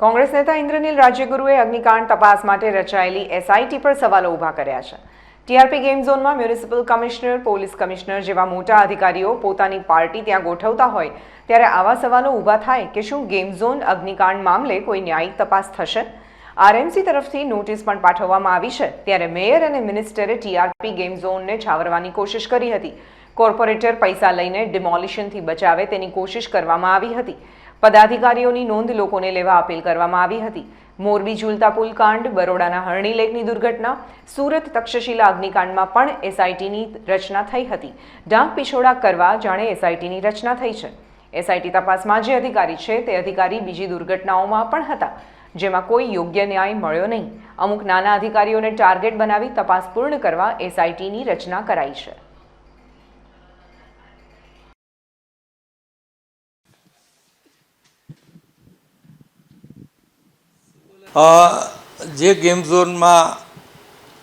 કોંગ્રેસ નેતા ઇન્દ્રનીલ રાજ્યગુરુએ અગ્નિકાંડ તપાસ માટે રચાયેલી એસઆઈટી પર સવાલો ઊભા કર્યા છે. ટીઆરપી ગેમ ઝોનમાં મ્યુનિસિપલ કમિશનર, પોલીસ કમિશનર જેવા મોટા અધિકારીઓ પોતાની પાર્ટી ત્યાં ગોઠવતા હોય ત્યારે આવા સવાલો ઊભા થાય કે શું ગેમ ઝોન અગ્નિકાંડ મામલે કોઈ ન્યાયિક તપાસ થશે? આરએમસી તરફથી નોટિસ પણ પાઠવવામાં આવી છે. ત્યારે મેયર અને મિનિસ્ટરે ટીઆરપી ગેમ ઝોનને છાવરવાની કોશિશ કરી હતી. કોર્પોરેટર પૈસા લઈને ડિમોલિશનથી બચાવે તેની કોશિશ કરવામાં આવી હતી. પદાધિકારીઓની નોંધ લોકોને લેવા અપીલ કરવામાં આવી હતી. મોરબી ઝૂલતા પુલ કાંડ બરોડાના હરણી લેકની દુર્ઘટના, સુરત તક્ષશિલા અગ્નિકાંડમાં પણ એસઆઈટીની રચના થઈ હતી. ડાંગ પિછોડા કરવા જાણે એસઆઈટીની રચના થઈ છે. એસઆઈટી તપાસમાં જે અધિકારી છે તે અધિકારી બીજી દુર્ઘટનાઓમાં પણ હતા, જેમાં કોઈ યોગ્ય ન્યાય મળ્યો નહીં. અમુક નાના અધિકારીઓને ટાર્ગેટ બનાવી તપાસ પૂર્ણ કરવા એસઆઈટીની રચના કરાઈ છે. જે ગેમ ઝોનમાં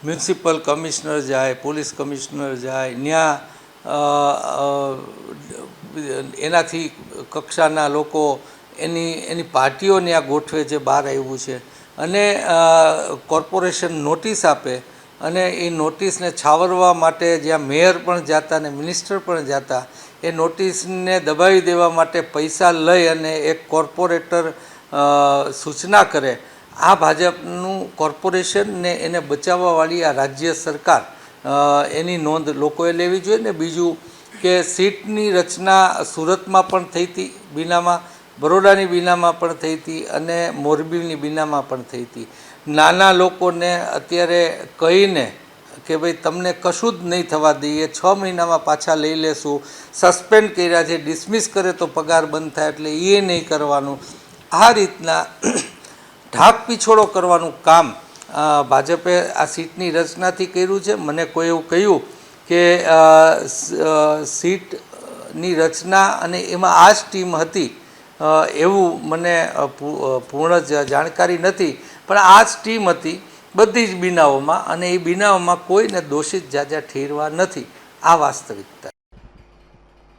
મ્યુનિસિપલ કમિશનર જાય, પોલીસ કમિશનર જાય ત્યાં એનાથી કક્ષાના લોકો એની એની પાર્ટીઓ ત્યાં ગોઠવે છે બહાર આવ્યું છે. અને કોર્પોરેશન નોટિસ આપે અને એ નોટિસને છાવરવા માટે જ્યાં મેયર પણ જતા અને મિનિસ્ટર પણ જતા, એ નોટિસને દબાવી દેવા માટે પૈસા લઈ અને એક કોર્પોરેટર સૂચના કરે આ ભાજપનું કોર્પોરેશન ને એને બચાવવાવાળી આ રાજ્ય સરકાર એની નોંધ લોકોએ લેવી જોઈએ ને બીજું કે સીટની રચના સુરતમાં પણ થઈ હતી બીનામાં, બરોડાની બીનામાં પણ થઈ હતી અને મોરબીની બીનામાં પણ થઈ હતી. નાના લોકોને અત્યારે કહીને કે ભાઈ તમને કશું જ નહીં થવા દઈએ, છ મહિનામાં પાછા લઈ લેશું, સસ્પેન્ડ કર્યા છે, ડિસમિસ કરે તો પગાર બંધ થાય એટલે એ નહીં કરવાનું. આ રીતના ઢાક પીછોડો કરવાનું કામ ભાજપે આ સીટની રચનાથી કર્યું છે. મને કોઈ એવું કહ્યું કે સીટની રચના અને એમાં આ જ ટીમ હતી એવું મને પૂર્ણ જાણકારી નથી. પણ આ જ ટીમ હતી બધી જ બિનાઓમાં અને એ બિનાઓમાં કોઈને દોષિત જાજા ઠેરવા નથી. આ વાસ્તવિકતા